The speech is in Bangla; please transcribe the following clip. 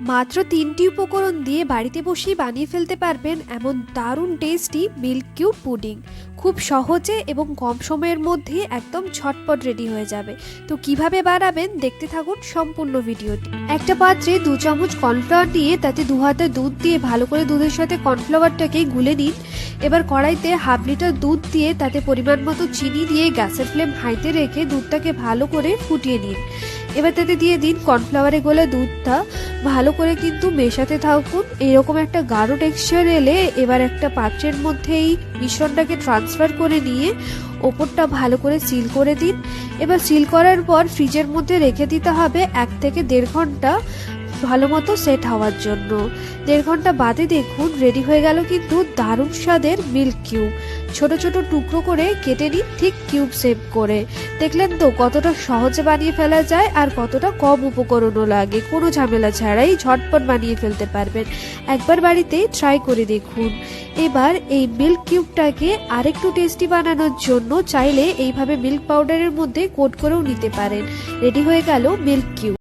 মাত্র তিনটি উপকরণ দিয়ে বাড়িতে বসেই বানিয়ে ফেলতে পারবেন এমন দারুণ টেস্টি মিল্ক কিউব পুডিং খুব সহজে এবং কম সময়ের মধ্যে একদম ছটপট রেডি হয়ে যাবে। তো কীভাবে বানাবেন দেখতে থাকুন সম্পূর্ণ ভিডিওটি। একটা পাত্রে দু চামচ কর্নফ্লাওয়ার দিয়ে তাতে দু হাতে দুধ দিয়ে ভালো করে দুধের সাথে কর্নফ্লাওয়ারটাকে গুলে নিন। এবার কড়াইতে হাফ লিটার দুধ দিয়ে তাতে পরিমাণ মতো চিনি দিয়ে গ্যাসের ফ্লেম হাইতে রেখে দুধটাকে ভালো করে ফুটিয়ে নিন। এবার তাতে দিয়ে দিন কর্নফ্লাওয়ারে গোলা দুধটা। ভালো করে কিন্তু মেশাতে থাকুন। এরকম একটা গাঢ় টেক্সচার এলে এবার একটা পাত্রের মধ্যে এই মিশ্রণটাকে ট্রান্সফার করে নিয়ে ওপরটা ভালো করে সিল করে দিন। এবার সিল করার পর ফ্রিজের মধ্যে রেখে দিতে হবে এক থেকে দেড় ঘণ্টা। ভালো মতো সেট হওয়ার জন্য। দেড় ঘণ্টা বাদে দেখুন রেডি হয়ে গেল কিন্তু দারুণ স্বাদের মিল্ক কিউব ছোট ছোট টুকরো করে কেটে নিন, ঠিক কিউব শেপ করে। দেখলেন তো কতটা সহজে বানিয়ে ফেলা যায় আর কতটা কম উপকরণও লাগে। কোনো ঝামেলা ছাড়াই ঝটপট বানিয়ে ফেলতে পারবেন। একবার বাড়িতে ট্রাই করে দেখুন। এবার এই মিল্ক কিউবটাকে আরেকটু টেস্টি বানানোর জন্য চাইলে এইভাবে মিল্ক পাউডারের মধ্যে কোট করেও নিতে পারেন। রেডি হয়ে গেল মিল্ক কিউব